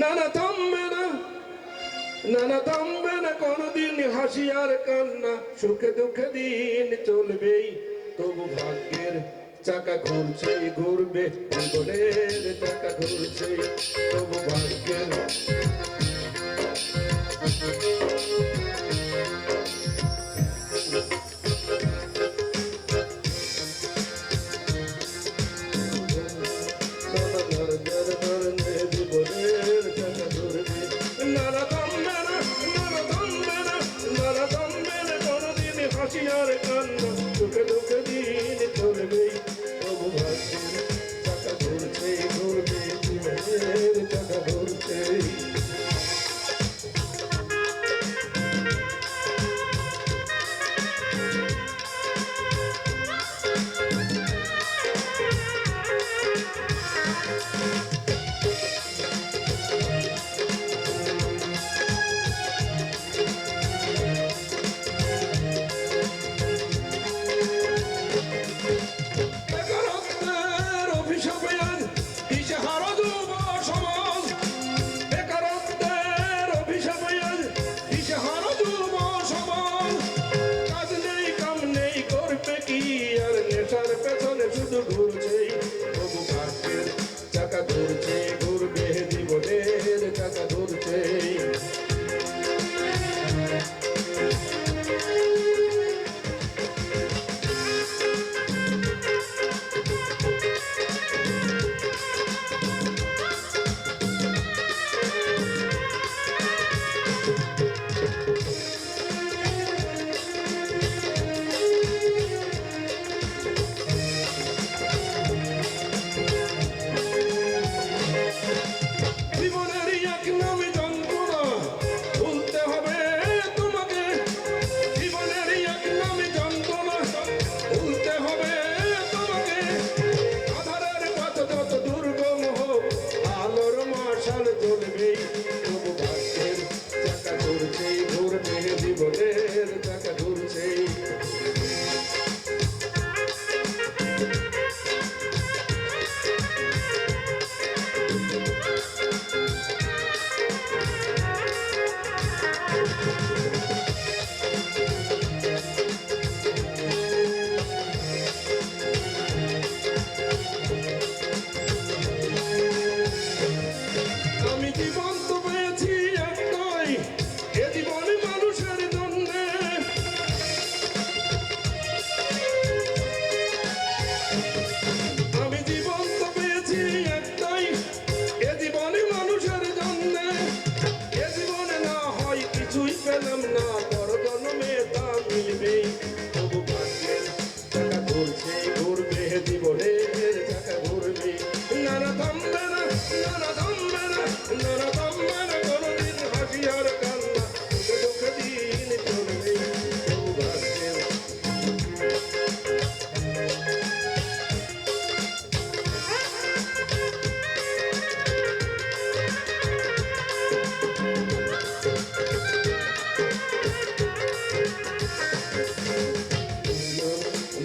নানা থামবে না নানা থামবে না কোনদিন হাসি আর কান্না, সুখে দুঃখে দিন চলবেই। তবু ভাগ্যের চাকা ঘুরছে ঘুরবে চাকা ঘুরছে তবু ভাগ্য নরদম্বের নরদম্বের নরদম্বের কোনদিন হাসি আর কান্দ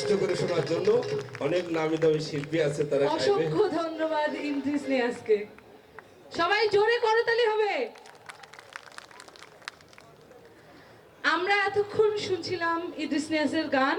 কষ্ট করে শোনার জন্য অনেক নামি দামি শিল্পী আছে, তারা অসংখ্য ধন্যবাদ ইন্দ্রিস আজকে সবাই জোরে করতালি হবে। আমরা এতক্ষণ শুনছিলাম ইদ্রিস নিয়াসের গান।